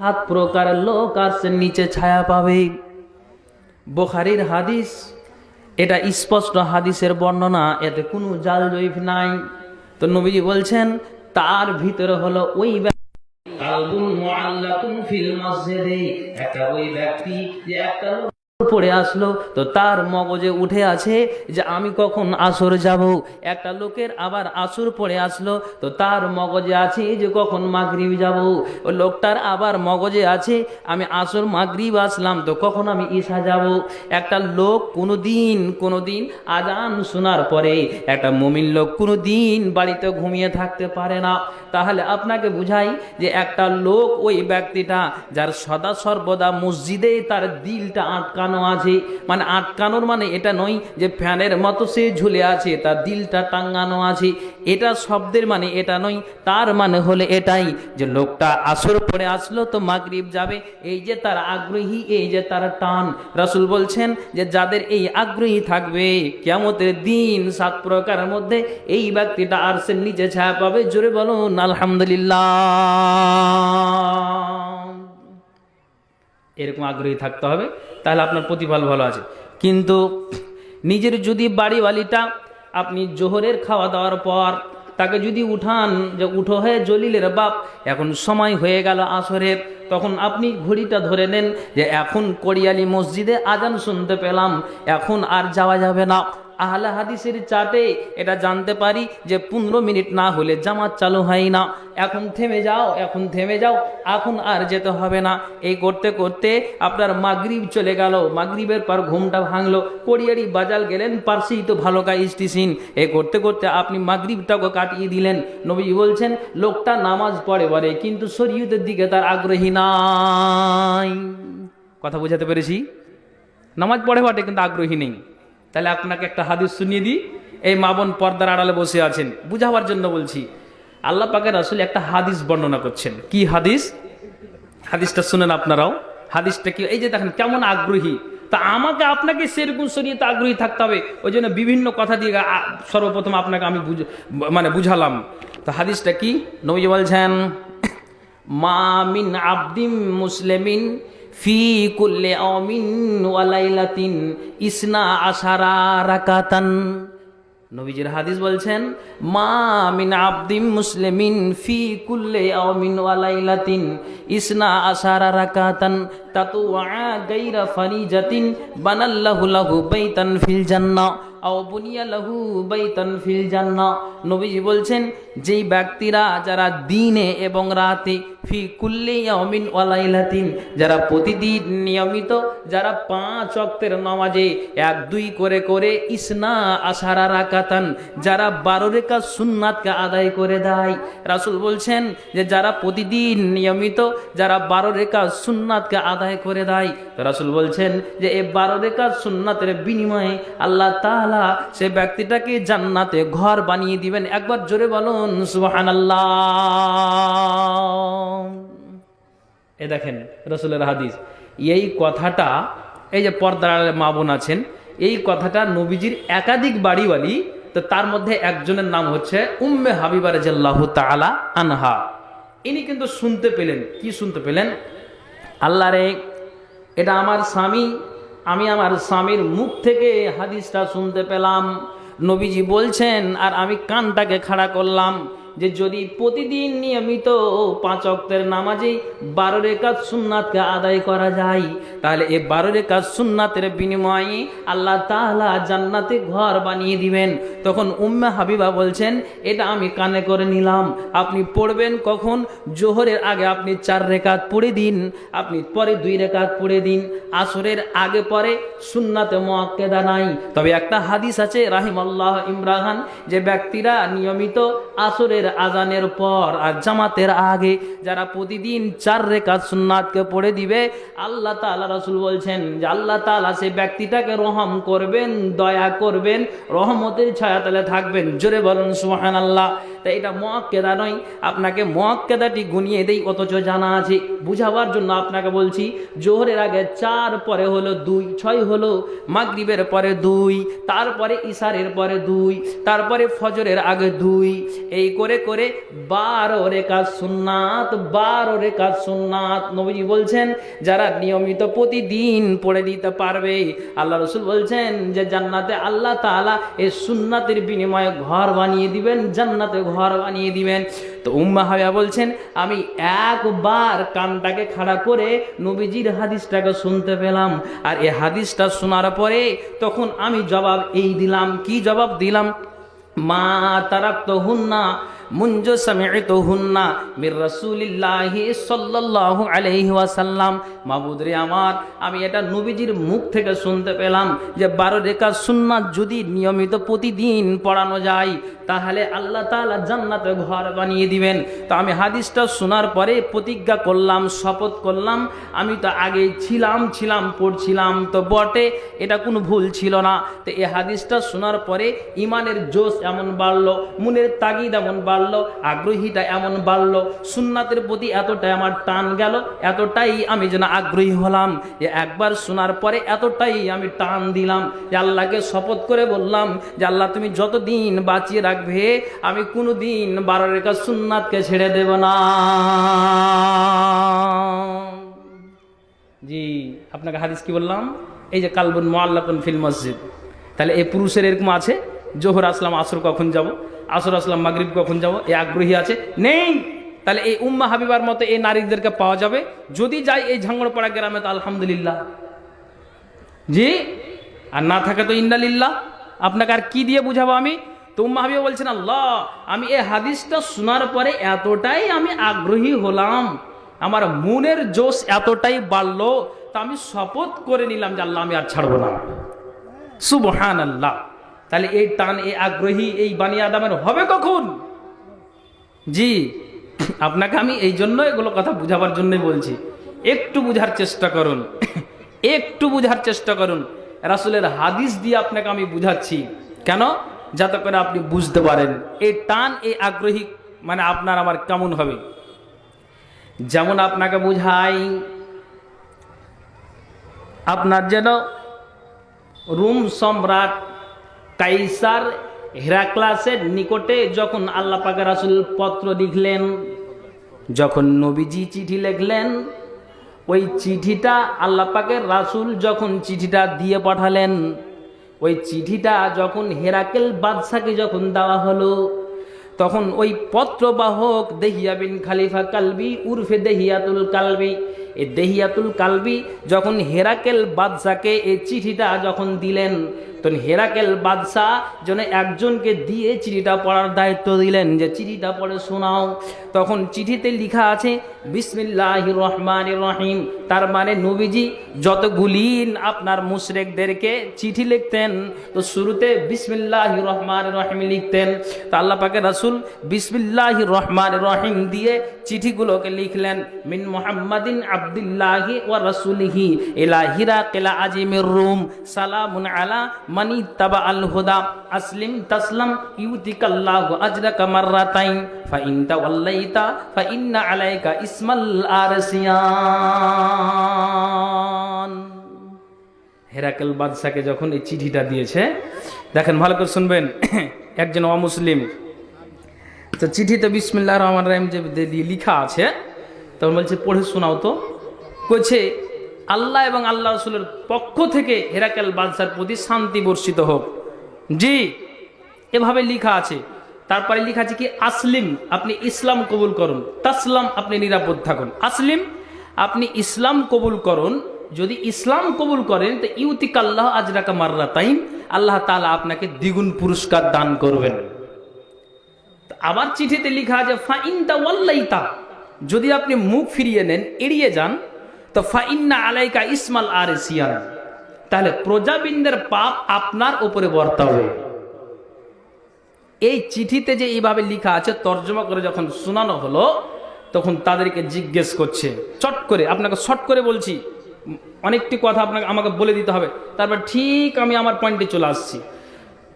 সাত প্রকার লোক আসছে নিচে ছায়া পাবে। বোখারির হাদিস, এটা স্পষ্ট হাদিসের বর্ণনা, এতে কোনো জাল জৈফ নাই। তো নবীজি বলছেন, তার ভিতরে হলো ওই একটা ওই ব্যক্তি যে একটা পড়ে আসলো, তো তার মগজে উঠে আছে যে আমি কখন আসর যাব। একটা লোকের আবার আসর পড়ে আসলো, তো তার মগজে আছে যে কখন মাগরিব যাব। ও লোকটার আবার মগজে আছে, আমি আসর মাগরিব আসলাম, তো কখন আমি ঈশা যাব? একটা লোক কোনো দিন কোনো দিন আজান শোনার পরে, একটা মমিন লোক কোনো দিন বাড়িতে ঘুমিয়ে থাকতে পারে না। তাহলে আপনাকে বুঝাই যে একটা লোক ওই ব্যক্তিটা যার সদা সর্বদা মসজিদে তার দিলটা আটকানো আছে মানে আটকানোর মানে এটা নয় যে ফ্যানের মতো সে ঝুলে আছে, তার দিলটা টাঙ্গানো আছে। এটা শব্দের মানে এটা নয়, তার মানে হলে এটাই যে লোকটা আসর পরে আসলো তো মাগরিব যাবে। এই যে তার আগ্রহী, এই যে তার টান। রাসুল বলছেন যে যাদের এই আগ্রহী থাকবে কেমতের দিন সাত প্রকারের মধ্যে এই ব্যক্তিটা আরসের নিচে ছায়া পাবে। জোরে বলুন, আলহামদুলিল্লাহ। এরকম আগ্রহী থাকতে হবে, তাহলে আপনার প্রতিফল ভালো আছে। কিন্তু নিজের যদি বাড়ি বালিটা আপনি জোহরের খাওয়া দাওয়ার পর তাকে যদি উঠান যে উঠো হয়ে জলিলের বাপ, এখন সময় হয়ে গেল আসরের তখন আপনি ঘড়িটা ধরে নেন যে এখন কড়িয়ালি মসজিদে আজান শুনতে পেলাম, এখন আর যাওয়া যাবে না। আহলে হাদিসের চাটে এটা জানতে পারি যে পনেরো মিনিট না হলে জামাত চালু হয় না। এখন থেমে যাও, এখন থেমে যাও, এখন আর যেতে হবে না। এই করতে করতে আপনার মাগরিব চলে গেল, মাগরিবের পর ঘুমটা ভাঙলো কড়িয়ারি বাজাল গেলেন পার্সেই তো ভালো কা স্টেশন এই করতে করতে আপনি মাগরিবটাকে কাটিয়ে দিলেন। নবী বলছেন, লোকটা নামাজ পড়ে বলে, কিন্তু শরীয়তের দিকে তার আগ্রহী নাই। কথা বোঝাতে পেরেছি? নামাজ পড়ে বটে, কিন্তু আগ্রহী নেই। তাহলে আপনাকে একটা হাদিস শুনিয়ে দিই। এই মাবন পর্দার আড়ালে বসে আছেন। বুঝাবার জন্য বলছি, আল্লাহ পাকের আসলে একটা হাদিস বর্ণনা করছেন। কি হাদিস? হাদিসটা শুনেন আপনারাও। হাদিসটা কি? এই যে দেখেন, কেমন আগ্রহী। তা আমাকে আপনাকে সেরকম শরীয়তে আগ্রহী থাকতে হবে। ওই জন্য বিভিন্ন কথা দিয়ে সর্বপ্রথম আপনাকে আমি মানে বুঝালাম। তো হাদিসটা কি? নবী বলছেন, মা মিন আব্দিম মুসলিমিন ফি কুল্লে অমিন ওয়ালাইলাতিন ইসনা আশারা রাকাতান। নবীজির হাদিস বলছেন, মা মিন আব্দিম মুসলিমিন ফি কুল্লে অমিন ওয়ালাইলাতিন ইসনা আশারা রাকাতান। তাতু গাইরা ফারিজাতিন বানাল্লাহু লাহু বাইতান ফিল জান্নাহ। লাহু বাইতান ফিল জান্নাহ নবীজি বলছেন, যেই ব্যক্তিরা যারা দিনে এবং রাতে ফি কুল্লি ইয়াউমিন ওয়ালাইলাতিন যারা প্রতিদিন নিয়মিত, যারা পাঁচ অক্তের নামাজে এক, দুই করে করে ইসনা আশারা রাকাতান, যারা বারো রেখা সুন্নাতকে আদায় করে দেয়। রাসূল বলছেন যে যারা প্রতিদিন নিয়মিত, যারা বারো রেখা সুন্নাতকে আদায় করে দেয় রাসূল বলছেন যে এই বারো রেখা সুন্নাতের বিনিময়ে আল্লাহ তাআলা সে ব্যক্তিটাকে জান্নাতে ঘর বানিয়ে দিবেন। একবার জোরে বলুন, সুবহানাল্লাহ। এ দেখেন, রসুলের হাদিস। এই কথাটা, এই যে পর্দার মা বোন আছেন, এই কথাটা নবীজির একাধিক বাড়িওয়ালি, তো তার মধ্যে একজনের নাম হচ্ছে উম্মে হাবিবার জাল্লাহ তাআলা আনহা। ইনি কিন্তু শুনতে পেলেন। কি শুনতে পেলেন? আল্লাহ রে, এটা আমার স্বামী আমি আমার স্বামীর মুখ থেকে হাদিসটা শুনতে পেলাম। নবীজি বলছেন, আর আমি কানটাকে খাড়া করলাম। যে যদি প্রতিদিন নিয়মিত পাঁচ অক্তের নামাজেই বারো রেখাত সুন্নাতকে আদায় করা যায়, তাহলে এই বারো রেখাত সুন্নাতের বিনিময়ে আল্লাহ তাহলা জান্নাতে ঘর বানিয়ে দিবেন। তখন উম্মে হাবিবা বলছেন, এটা আমি কানে করে নিলাম। আপনি পড়বেন কখন? জোহরের আগে আপনি চার রেখাত পড়ে দিন, আপনি পরে দুই রেখাত পড়ে দিন। আসরের আগে পরে সুন্নাতে মোয়াক্কেদা নাই। তবে একটা হাদিস আছে রাহিম আল্লাহ ইমরাহান যে ব্যক্তিরা নিয়মিত আসরের আজানের পর আর জামাতের আগে যারা প্রতিদিন চার রেখাত সুন্নাতকে পড়ে দিবে, আল্লাহ তাআলা রসুল বলছেন যে আল্লাহ তাআলা সেই ব্যক্তিটাকে রহম করবেন, দয়া করবেন, রহমতের ছায়াতলে থাকবেন। জোরে বলুন, সুবহানাল্লাহ। তাই এটা মোয়াক্কেদা নয়, আপনাকে মোয়াক্কেদাটি গুনিয়ে দেই, অথচ জানা আছে। বুঝাবার জন্য আপনাকে বলছি, জোহরের আগে চার, পরে হলো দুই, ছয় হলো মাগরিবের পরে দুই, তারপরে ইশারের পরে দুই, তারপরে ফজরের আগে দুই, এই করে করে বারো রেখা সুন্নাত, বারো রেখা সুন্নাত। নবীজি বলছেন, যারা নিয়মিত প্রতিদিন পড়ে দিতে পারবে, আল্লাহ রসুল বলছেন যে জান্নাতে আল্লাহ তাআলা এই সুন্নাতের বিনিময়ে ঘর বানিয়ে দিবেন, জান্নাতে ঘর বানিয়ে দিবেন। তো উম্মা হাবিয়া বলছেন, আমি একবার কানটাকে খাড়া করে নবীজির হাদিসটাকে শুনতে পেলাম। আর এই হাদিসটা শোনার পরে তখন আমি জবাব এই দিলাম, কি জবাব দিলাম? মা তারাক্ত হুন্না মুঞ্জ সামিত হুন্না মির রাসূলিল্লাহি সাল্লাল্লাহু আলাইহি ওয়াসাল্লাম। মাবুদ রে আমার, আমি এটা নবীজির মুখ থেকে শুনতে পেলাম যে বারো রেখা সুন্নাত যদি নিয়মিত প্রতিদিন পড়ানো যায়, তাহলে আল্লাহ তাআলা জান্নাতে ঘর বানিয়ে দিবেন। তো আমি হাদিসটা শোনার পরে প্রতিজ্ঞা করলাম, শপথ করলাম। আমি তো আগে ছিলাম ছিলাম, পড়ছিলাম, তো বটে, এটা কোনো ভুল ছিল না। তো এই হাদিসটা শোনার পরে ইমানের জোশ এমন বাড়লো, মনের তাগিদ এমন বাড়লো। আগ্রহীটা এমন বাড়লো, সুন্নাতের প্রতি এতটাই আমার টান গেল, এতটাই আমি যেন আগ্রহী হলাম। যে একবার শোনার পরে এতটাই আমি টান দিলাম। যে আল্লাহকে শপথ করে বললাম যে, আল্লাহ, তুমি যতদিন বাঁচিয়ে রাখবে, আমি কোনো দিন বারো সুন্নাতকে ছেড়ে দেব না। জি, আপনাকে হাদিস কি বললাম? এই যে কালবুন মোয়াল্লাকুন ফিল মসজিদ। তাহলে এই পুরুষের এরকম আছে, জোহর আসলাম, আসর কখন যাব? আসর আসলাম, মাগরিব কখন যাব? এ আগ্রহী আছে? নেই। তাহলে এই উম্মা হাবিবার মতো এই নারীদেরকে পাওয়া যাবে। যদি যাই এই ঝাঙ্গড়পাড়া গ্রামে তো আলহামদুলিল্লাহ। জি? আর না থাকে তো ইন্দালিল্লাহ আপনাকে আর কি দিয়ে বুঝাবো আমি? তো উম্মা হাবিবা বলছেন, আল্লাহ, আমি এই হাদিসটা শোনার পরে এতটাই আমি আগ্রহী হলাম। আমার মনের জোশ এতটাই বাড়লো, তা আমি শপথ করে নিলাম যে আল্লাহ আমি আর ছাড়বো না। সুবহান আল্লাহ তাহলে এই টান, এই আগ্রহী, এই বানিয়ে আদামের হবে কখন? জি, আপনাকে আমি এই জন্য এগুলো কথা বুঝাবার জন্যই বলছি। একটু বুঝার চেষ্টা করুন। একটু বুঝার চেষ্টা করুন। রাসুলের হাদিস দিয়ে আপনাকে আমি বুঝাচ্ছি। কেন? যাতে করে আপনি বুঝতে পারেন। এই টান, এই আগ্রহী মানে আপনার আমার কেমন হবে? যেমন আপনাকে বুঝাই, আপনার যেন রুম সম্রাট কাইসার হেরাক্লাসের নিকটে যখন আল্লাহ পাকের রাসুল পত্র লিখলেন, যখন নবীজি চিঠি লিখলেন, ওই চিঠিটা আল্লাহ পাকের রাসুল যখন চিঠিটা দিয়ে পাঠালেন, ওই চিঠিটা যখন হেরাকেল বাদশাকে যখন দেওয়া হলো, তখন ওই পত্রবাহক দেহিয়া বিন খালিফা কালবি উর্ফে দেহিয়াতুল কালবি, এ দেহিয়াতুল কালবি যখন হেরাকেল বাদশাকে এই চিঠিটা যখন দিলেন তখন হেরাকেল বাদশাহ যেন একজনকে দিয়ে চিঠিটা পড়ার দায়িত্ব দিলেন যে, চিঠিটা পড়ে শোনাও। তখন চিঠিতে লেখা আছে বিসমিল্লাহ রহমান রহিম। তার মানে নবীজি যতগুলি আপনার মুশরেকদেরকে চিঠি লিখতেন, তো শুরুতে বিসমিল্লাহ রহমান রহিম লিখতেন। তো আল্লাহ পাকে রাসুল বিসমিল্লাহ রহমান রহিম দিয়ে চিঠিগুলোকে লিখলেন, মিন মোহাম্মদিন আবদুল্লাহি ও রসুলহি এলা হিরা কেলা আজিমের রুম সালামুন আলা মানি তাবা আল হুদা আসলিম তাসলাম ইউতিকাল্লাহ আজরাকা মাররাতাইন, ফাইন তাওয়াল্লাইতা, ফাইন্না আলাইকা ইসমাল আরসিয়ান। হেরাকেল বাদশাকে যখন এই চিঠিটা দিয়েছে, দেখেন ভালো করে শুনবেন, একজন অমুসলিম। তো চিঠিতে বিসমিল্লাহ রহমান রাহিম যে লিখা আছে, তখন বলছে, পড়ে শোনাও তো। কইছে আল্লাহ এবং আল্লাহ রসুলের পক্ষ থেকে হেরাকেল বাদশার প্রতি শান্তি বর্ষিত হোক। জি, এভাবে লিখা আছে। তারপরে লিখা আছে কি, আসলিম, আপনি ইসলাম কবুল করুন। তাসলাম, আপনি নিরাপদ থাকুন। আসলিম, আপনি ইসলাম কবুল করুন। যদি ইসলাম কবুল করেন, তো ইউতিক আল্লাহ আজরাকা মাররা তাইম আল্লাহ তালা আপনাকে দ্বিগুণ পুরস্কার দান করবেন। আবার চিঠিতে লিখা আছে ফাইনতা ওয়াল্লাইতা যদি আপনি মুখ ফিরিয়ে নেন, এড়িয়ে যান তো ফাইন্না আলাইকা ইসমাল আর সিয়ান তাহলে প্রজাবিন্দের পাপ আপনার উপরে বর্তাবে এই চিঠিতে যে এইভাবে লিখা আছে, তর্জমা করে যখন শোনানো হলো, তখন তাদেরকে জিজ্ঞেস করছে। চট করে, আপনাকে শর্ট করে বলছি, অনেকটি কথা আপনাকে, আমাকে বলে দিতে হবে। তারপর ঠিক আমি আমার পয়েন্টে চলে আসছি।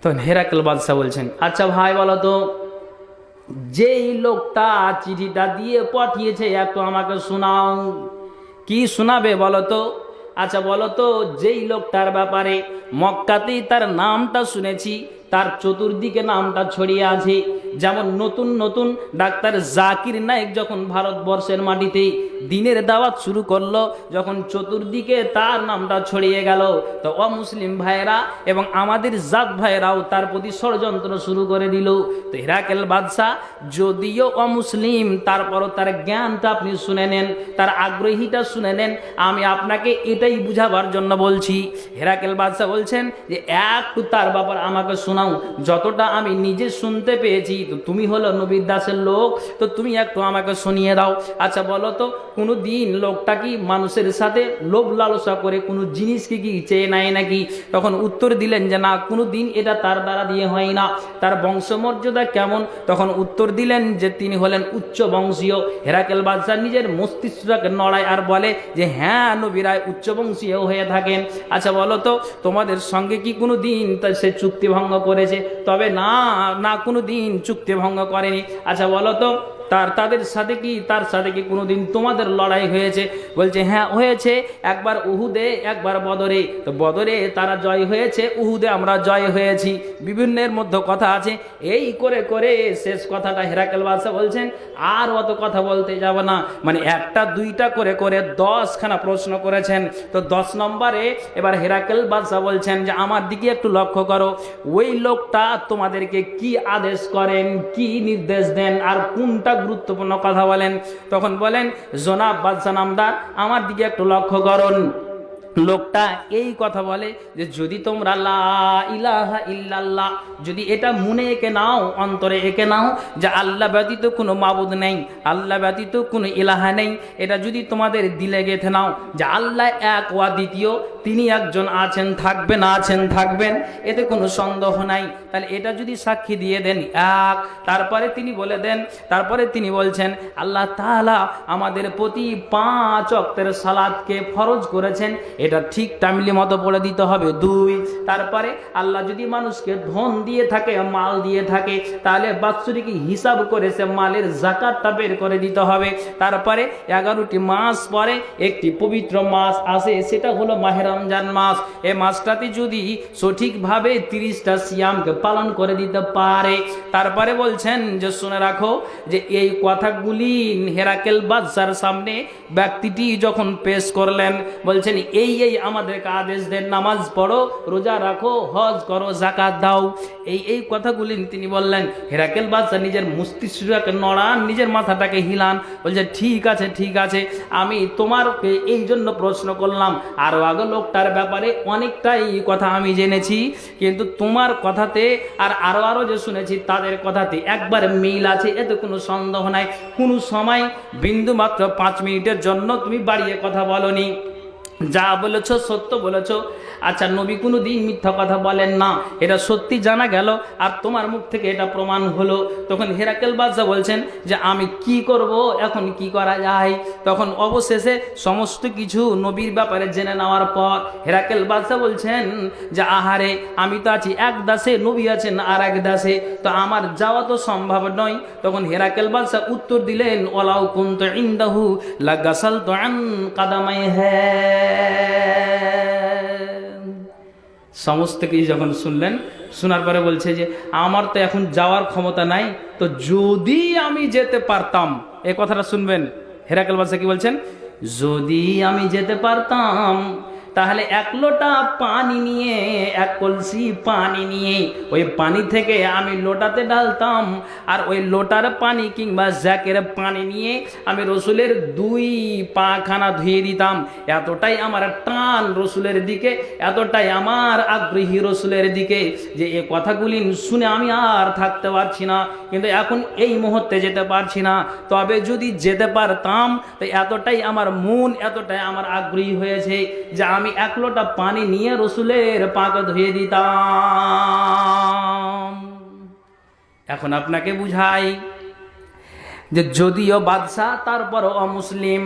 তখন হেরাকেল বাদশাহ বলছেন আচ্ছা ভাই, বলো তো, যেই লোকটা চিঠিটা দিয়ে পাঠিয়েছে এত আমাকে শোনাও। কি শোনাবে বলতো? আচ্ছা বলতো, যেই লোকটার ব্যাপারে মক্কাতেই তার নামটা শুনেছি, তার চতুর্দিকে নামটা ছড়িয়ে আছে। যেমন নতুন নতুন ডাক্তার জাকির নায়ক যখন ভারতবর্ষের মাটিতে দিনের দাওয়াত শুরু করল, যখন চতুর্দিকে তার নামটা ছড়িয়ে গেল। তো অমুসলিম ভাইয়েরা এবং আমাদের জাত ভাইয়েরাও তার প্রতি ষড়যন্ত্র শুরু করে দিল। তো হিরাকেল বাদশাহ, যদিও অমুসলিম তারপরও তার জ্ঞানটা আপনি শুনে নেন, তার আগ্রহীটা শুনে নেন, আমি আপনাকে এটাই বুঝাবার জন্য বলছি। হেরাকেল বাদশাহ বলছেন যে, একটু তার ব্যাপার আমাকে শোনাও, যতটা আমি নিজে শুনতে পেয়েছি, তো তুমি হলো নবীর দাসের লোক, তো তুমি একটু আমাকে শুনিয়ে দাও। আচ্ছা বলো তো কোনো দিন লোকটা কি মানুষের সাথে লোভ লালসা করে কোনো জিনিস কি চেয়ে নেয় নাকি? তখন উত্তর দিলেন যে, না, কোনো দিন এটা তার দ্বারা দিয়ে হয় না। তার বংশমর্যাদা কেমন? তখন উত্তর দিলেন যে, তিনি হলেন উচ্চ বংশীয়। হেরাকেল বাদশাহ নিজের মস্তিষ্কটাকে নড়ায় আর বলে যে হ্যাঁ নবীরায় উচ্চ বংশীয় হয়ে থাকেন। আচ্ছা বলো তো, তোমাদের সঙ্গে কি কোনো দিন সে চুক্তি ভঙ্গ করেছে? তবে না না, কোনো দিন চুক্তি ভঙ্গ করেনি। আচ্ছা বলো তো তার, তাদের সাথে কি, তার সাথে কি কোনোদিন তোমাদের লড়াই হয়েছে? বলছে হ্যাঁ হয়েছে। একবার উহুদে, একবার বদরে। তো বদরে তারা জয় হয়েছে, উহুদে আমরা জয় হয়েছি। বিভিন্নের মধ্যে কথা আছে। এই করে করে শেষ কথাটা হেরাকেল বাদশাহ বলছেন, আর অত কথা বলতে যাব না। মানে একটা, দুইটা করে করে দশখানা প্রশ্ন করেছেন। তো দশ নম্বরে এবার হেরাকেল বাদশাহ বলছেন যে, আমার দিকে একটু লক্ষ্য করো। ওই লোকটা তোমাদেরকে কি আদেশ করেন, কি নির্দেশ দেন, আর কোনটা গুরুত্বপূর্ণ কথা বলেন। তখন বলেন জোনাব বাদশাহ নামদার আমার দিকে একটু লক্ষ্য করুন। লোকটা এই কথা বলে যে, যদি তোমরা ইলাহা ইল্লাল্লাহ, যদি এটা মনে এঁকে নাও, অন্তরে এঁকে নাও, যে আল্লাহ ব্যতীত কোনো মাবুদ নেই, আল্লাহ ব্যতীত কোনো ইলাহা নেই, এটা যদি তোমাদের দিলে গেথে নাও, যে আল্লাহ এক ওয়া দ্বিতীয়, তিনি একজন আছেন, থাকবেন আছেন, থাকবেন, এতে কোনো সন্দেহ নাই। তাহলে এটা যদি সাক্ষী দিয়ে দেন, এক, তারপরে তিনি বলে দেন, তারপরে তিনি বলছেন, আল্লাহ তাআলা আমাদের প্রতি পাঁচ অক্তের সালাদকে ফরজ করেছেন এটা ঠিক টাইমলি মতো পড়ে দিতে হবে। দুই, তারপরে আল্লাহ যদি মানুষকে ধন দিয়ে থাকে, মাল দিয়ে থাকে, তাহলে বাৎসরিক হিসাব করে সে মালের জাকাতটা বের করে দিতে হবে। তারপরে এগারোটি মাস পরে একটি পবিত্র মাস আসে, সেটা হলো মাহের রমজান মাস। এ মাসটাতে যদি সঠিকভাবে তিরিশটা সিয়ামকে পালন করে দিতে পারে। তারপরে বলছেন যে, শুনে রাখো যে, এই কথাগুলি হেরাকেল বাদশার সামনে ব্যক্তিটি যখন পেশ করলেন, বলছেন, এই এই আমাদেরকে আদেশ দেন, নামাজ পড়ো, রোজা রাখো, হজ করো জাকাত দাও। এই এই কথাগুলি তিনি বললেন। হেরাকেল বাদশাহ নিজের মস্তিষ্কটাকে নড়ান, নিজের মাথাটাকে হিলান, বলছে, ঠিক আছে ঠিক আছে, আমি তোমার এই জন্য প্রশ্ন করলাম। আরও আগে লোকটার ব্যাপারে অনেকটাই কথা আমি জেনেছি, কিন্তু তোমার কথাতে আর আরও আরও যে শুনেছি, তাদের কথাতে একবার মিল আছে, এতে কোনো সন্দেহ নাই। কোনো সময় বিন্দু মাত্র পাঁচ মিনিটের জন্য তুমি বাড়িয়ে কথা বলনি। যা বলেছ সত্য বলেছ। আচ্ছা নবী কোনো দিন মিথ্যা কথা বলেন না। এটা সত্যি জানা গেল, আর তোমার মুখ থেকে এটা প্রমাণ হলো। তখন হেরাকেল বাদশাহ বলছেন যে, আমি কি করব? এখন কি করা যায়? তখন অবশেষে সমস্ত কিছু নবীর ব্যাপারে জেনে নেওয়ার পর হেরাকেল বাদশাহ বলছেন যে, আহারে, আমি তো আছি, এক দাসে নবী আছেন আর এক দাসে, তো আমার যাওয়া তো সম্ভব নয়। তখন হেরাকেল বাদশাহ উত্তর দিলেন ওলাউ কুন্ত ইন্দাহু লাগাসাল তো আন কাদামাই হ্যাঁ সমস্ত কিছু যখন শুনলেন, শোনার পরে বলছে যে, আমার তো এখন যাওয়ার ক্ষমতা নাই, তো যদি আমি যেতে পারতাম, এ কথাটা শুনবেন? হেরাকেল বাসা কি বলছেন? যদি আমি যেতে পারতাম তাহলে এক লোটা পানি নিয়ে, এক কলসি পানি নিয়ে, ওই পানি থেকে আমি লোটাতে ডালতাম। আর ওই লোটার পানি কিংবা জ্যাকের পানি নিয়ে আমি রসুলের দুই পাখানা ধুয়ে দিতাম। এতটাই আমার টান রসুলের দিকে, এতটাই আমার আগ্রহী রসুলের দিকে যে এ কথাগুলি শুনে আমি আর থাকতে পারছি না। কিন্তু এখন এই মুহূর্তে যেতে পারছি না। তবে যদি যেতে পারতাম, তো এতটাই আমার মন, এতটাই আমার আগ্রহী হয়েছে যে আমি এক লোটা পানি নিয়ে রসুলের পাক ধুয়ে দিতাম। এখন আপনাকে বুঝাই যে যদিও বাদশাহ তারপর অমুসলিম,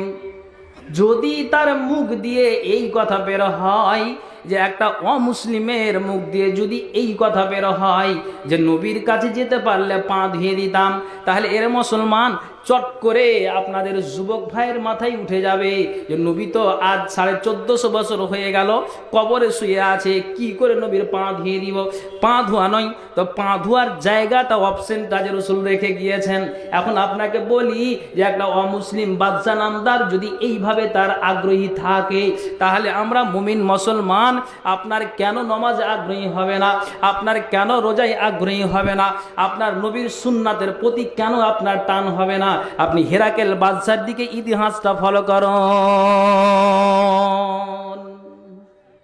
যদি তার মুখ দিয়ে এই কথা বের হয় যে একটা অমুসলিমের মুখ দিয়ে যদি এই কথা বের হয় যে নবীর কাছে যেতে পারলে পা ধুয়ে দিতাম, তাহলে এর মুসলমান চট করে আপনাদের যুবক ভাইয়ের মাথায় উঠে যাবে যে নবী তো আজ সাড়ে চোদ্দশো বছর হয়ে গেল, কবরে শুয়ে আছে, কি করে নবীর পা ধুয়ে দিব? পা ধোয়া নয়, তো পা ধোয়ার জায়গাটা অপশন তাজের রসুল রেখে গিয়েছেন। এখন আপনাকে বলি যে একটা অমুসলিম বাদশা নামদার যদি এইভাবে তার আগ্রহী থাকে, তাহলে আমরা মুমিন মুসলমান আপনার কেন নমাজে আগ্রহী হবে না? আপনার কেন রোজাই আগ্রহী হবে না? আপনার নবীর সুন্নাতের প্রতি কেন আপনার টান হবে না? আপনি হেরাকেল বাদশার দিকে ইতিহাসটা ফলো করুন।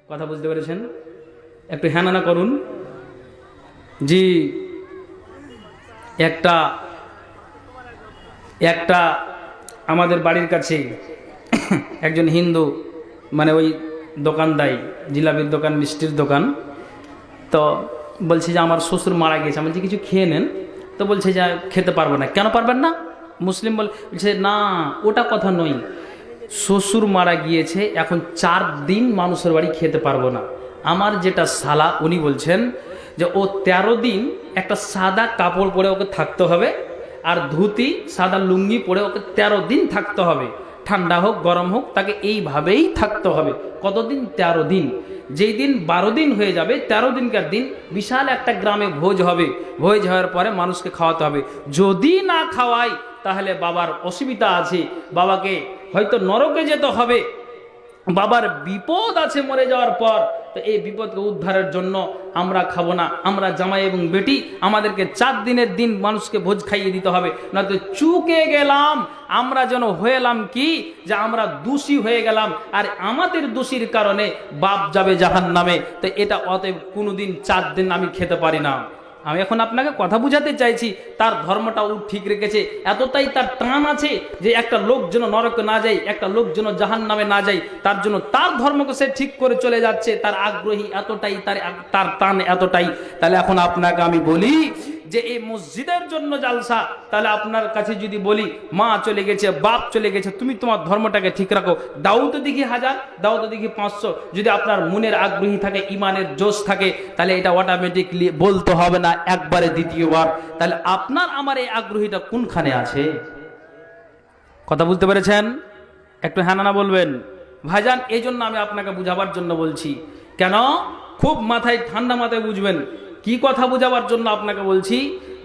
কথা বুঝতে পেরেছেন? একটু হ্যানানা করুন। জি, একটা একটা আমাদের বাড়ির কাছে একজন হিন্দু মানে ওই দোকানদাই জিলাপির দোকান, মিষ্টির দোকান। তো বলছে যে আমার শ্বশুর মারা গিয়েছে আমি কিছু খেয়ে নেন। তো বলছে যে, খেতে পারব না। কেন পারবেন না? মুসলিম বল, বলছে, না, ওটা কথা নয়। শ্বশুর মারা গিয়েছে, এখন চার দিন মানুষের বাড়ি খেতে পারব না। আমার যেটা সালা, উনি বলছেন যে, ও তেরো দিন একটা সাদা কাপড় পরে ওকে থাকতে হবে, আর ধুতি, সাদা লুঙ্গি পরে ওকে তেরো দিন থাকতে হবে। ঠান্ডা হোক, গরম হোক, তাকে এইভাবেই থাকতে হবে। কতদিন? তেরো দিন। যেই দিন বারো দিন হয়ে যাবে, তেরো দিনকার দিন বিশাল একটা গ্রামে ভোজ হবে। ভোজ হওয়ার পরে মানুষকে খাওয়াতে হবে। যদি না খাওয়াই, তাহলে বাবার অসুবিধা আছে। বাবাকে হয়তো নরকে যেতে হবে। বাবার বিপদ আছে মরে যাওয়ার পর। তো এই বিপদকে উদ্ধারের জন্য আমরা খাব না। আমরা জামাই এবং বেটি, আমাদেরকে চার দিনের দিন মানুষকে ভোজ খাইয়ে দিতে হবে। নয়তো চুকে গেলাম, আমরা যেন হয়েলাম কি? যে আমরা দোষী হয়ে গেলাম, আর আমাদের দোষীর কারণে বাপ যাবে জাহান নামে তো এটা অতএব কোনোদিন চার দিন আমি খেতে পারি না। আমি এখন আপনাকে কথা বুঝাতে চাইছি, তার ধর্মটা ধর্মটাও ঠিক রেখেছে। এতটাই তার টান আছে যে একটা লোক যেন নরক না যায়, একটা লোক যেন জাহান নামে না যায়, তার জন্য তার ধর্মকে সে ঠিক করে চলে যাচ্ছে, তার আগ্রহী এতটাই, তার তার টান এতটাই। তাহলে এখন আপনাকে আমি বলি যে এই মসজিদের জন্য জালসা, তাহলে আপনার কাছে যদি বলি, মা চলে গেছে, বাপ চলে গেছে, তুমি তোমার ধর্মটাকে ঠিক রাখো। তো দেখি হাজার তো দেখি পাঁচশো। যদি আপনার মনের আগ্রহী থাকে, ইমানের জোশ থাকে, তাহলে এটা অটোমেটিকলি বলতে হবে না, একবারে দ্বিতীয়বার। তাহলে আপনার আমার এই আগ্রহীটা কোনখানে আছে? কথা বুঝতে পেরেছেন? একটু হ্যানানা বলবেন। ভাইজান এই জন্য আমি আপনাকে বুঝাবার জন্য বলছি। কেন? খুব মাথায় ঠান্ডা মাথায় বুঝবেন। কি কথা বোঝাবার জন্য আপনাকে বলছি,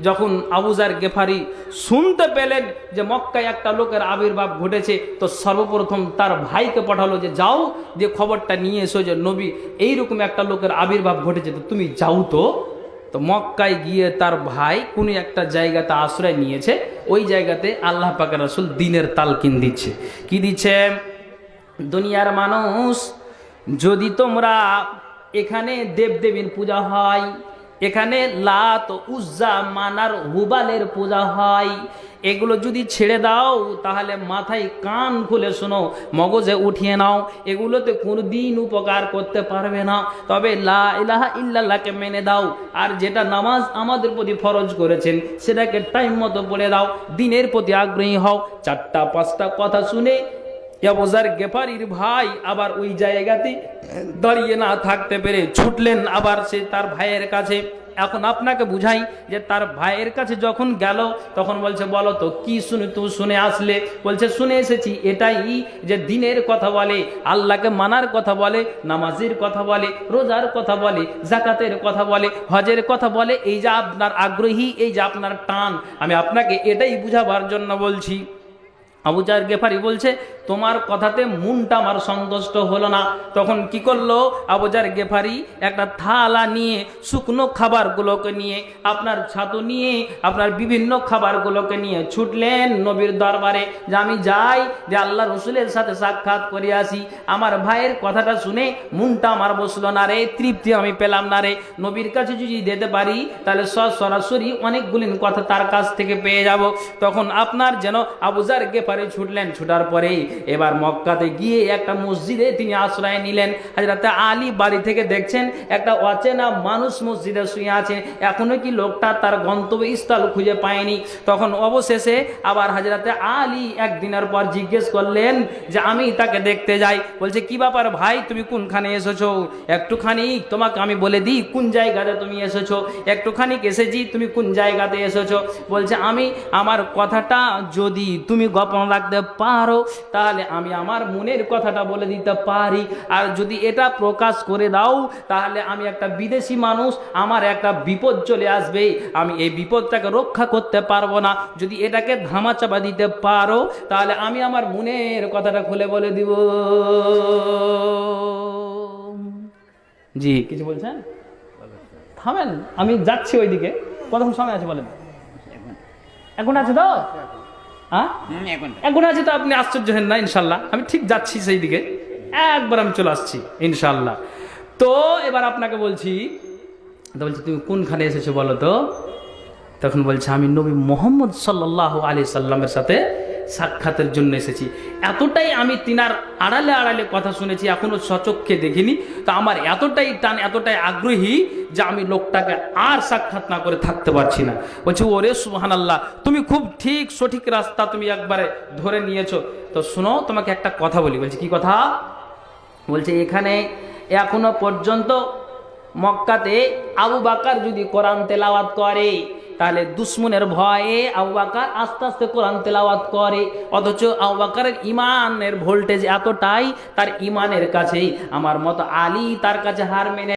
যখন আবুজার গেফারি শুনতে পেলেন যে মক্কায় একটা লোকের আবির্ভাব ঘটেছে, তো সর্বপ্রথম তার ভাইকে পাঠালো যে যাও যে খবরটা নিয়ে এসো যে নবী, এইরকম একটা লোকের আবির্ভাব ঘটেছে, তো তুমি যাও তো। তো মক্কায় গিয়ে তার ভাই কোনো একটা জায়গাতে আশ্রয় নিয়েছে, ওই জায়গাতে আল্লাহ পাকের রসুল দিনের তালকিন দিচ্ছে। কি দিচ্ছে? দুনিয়ার মানুষ, যদি তোমরা এখানে দেবদেবীর পূজা হয় এখানে লাত উজ্জা মানার হুবালের পূজা হয়। এগুলো যদি ছেড়ে দাও, তাহলে মাথায় কান খুলে শোনো, মগজে উঠিয়ে নাও। এগুলোতে কোনোদিন উপকার করতে পারবে না। তবে লা ইলাহা ইল্লাল্লাহকে মেনে দাও। আর যেটা নামাজ আমাদের প্রতি ফরজ করেছেন, সেটাকে টাইম মতো পড়ে দাও। দিনের প্রতি আগ্রহী হও। চারটা, পাঁচটা কথা শুনে ইয়াবজার গেফারির ভাই আবার ওই জায়গাতে দাঁড়িয়ে না থাকতে পেরে ছুটলেন আবার সে তার ভাইয়ের কাছে। এখন আপনাকে বুঝাই যে তার ভাইয়ের কাছে যখন গেল, তখন বলছে, বলো তো, কি শুনে তুমি শুনে আসলে? বলছে, শুনে এসেছি, এটাই যে দিনের কথা বলে, আল্লাহকে মানার কথা বলে, নামাজের কথা বলে, রোজার কথা বলে জাকাতের কথা বলে, হজের কথা বলে, এই যে আপনার আগ্রহী, এই যে আপনার টান, আমি আপনাকে এটাই বুঝাবার জন্য বলছি। আবুজার গেফারি বলছে তোমার কথাতে মনটা আমার সন্তুষ্ট হলো না। তখন কি করল? আবুজার গেফারি একটা থালা নিয়ে, শুকনো খাবারগুলোকে নিয়ে, আপনার ছাতু নিয়ে, আপনার বিভিন্ন খাবারগুলোকে নিয়ে ছুটলেন নবীর দরবারে যে আমি যাই, যে আল্লাহ রসুলের সাথে সাক্ষাৎ করে আসি। আমার ভাইয়ের কথাটা শুনে মনটা আমার বসল না রে, তৃপ্তি আমি পেলাম না রে। নবীর কাছে যদি দিতে পারি, তাহলে স সরাসরি অনেকগুলি কথা তার কাছ থেকে পেয়ে যাব। তখন আপনার যেন আবুজার গেফারি ছুটলেন, ছুটার পরেই এবার মক্কাতে গিয়ে একটা মসজিদে তিনি আশ্রয় নিলেন। হাজরাতে আলী বাড়ি থেকে দেখছেন একটা অচেনা মানুষ মসজিদে শুয়ে আছে। এখনও কি লোকটা তার গন্তব্যস্থল খুঁজে পায়নি। তখন অবশেষে আবার হাজরাতে আলী একদিনের পর জিজ্ঞেস করলেন যে, আমি তাকে দেখতে যাই। বলছে, কি ব্যাপার ভাই, তুমি কোনখানে এসেছ? একটুখানি তোমাকে আমি বলে দিই, কোন জায়গাতে তুমি এসেছ? একটুখানি এসেছি, তুমি কোন জায়গাতে এসেছ? বলছে, আমি, আমার কথাটা যদি তুমি গোপন রাখতে পারো তাহলে আমি আমার মনের কথাটা বলে দিতে পারি। আর যদি এটা প্রকাশ করে দাও, তাহলে আমি একটা বিদেশি মানুষ, আমার একটা বিপদ চলে আসবে। আমি এই বিপদটাকে রক্ষা করতে পারব না। যদি এটাকে ধামাচাপা দিতে পারো, তাহলে আমি আমার মনের কথাটা খুলে বলে দিব। জি, কিছু বলছেন? থামেন, আমি যাচ্ছি ওইদিকে। কতক্ষণ সময় আছে বলেন? এখন আছে তো? হ্যাঁ? এখন। আছে তো আপনি আশ্চর্য হেন না ইনশাল্লাহ। আমি ঠিক যাচ্ছি সেই দিকে। একবার আমি চলে আসছি ইনশাল্লাহ। তো এবার আপনাকে বলছি তো বলছি তুমি কোনখানে এসেছ বলো তো? তখন বলছে আমি নবী মোহাম্মদ সাল্লাহ আলি সাল্লামের সাথে সাক্ষাতের জন্য এসেছি। এতটাই আমি তিনার আড়ালে আড়ালে কথা শুনেছি, এখনও সচক্ষে দেখিনি। তো আমার এতটাই টান, এতটাই আগ্রহী যে আমি লোকটাকে আর সাক্ষাৎ না করে থাকতে পারছি না। বলছে, ওরে সুহান আল্লাহ তুমি খুব ঠিক সঠিক রাস্তা তুমি একবারে ধরে নিয়েছো। তো শোনো, তোমাকে একটা কথা বলি। বলছি, কি কথা? বলছে, এখানে এখনও পর্যন্ত মক্কাতে আবু বাকার যদি কোরআন তেলাওয়াত করে তাহলে দুশ্মনের ভয়ে আউবাকার আস্তে আস্তে কোরআন তেলাওয়াত করে। অথচ আউবাকারের ইমানের ভোল্টেজ এতটাই, তার ইমানের কাছেই। আমার মতো আলী তার কাছে হার মেনে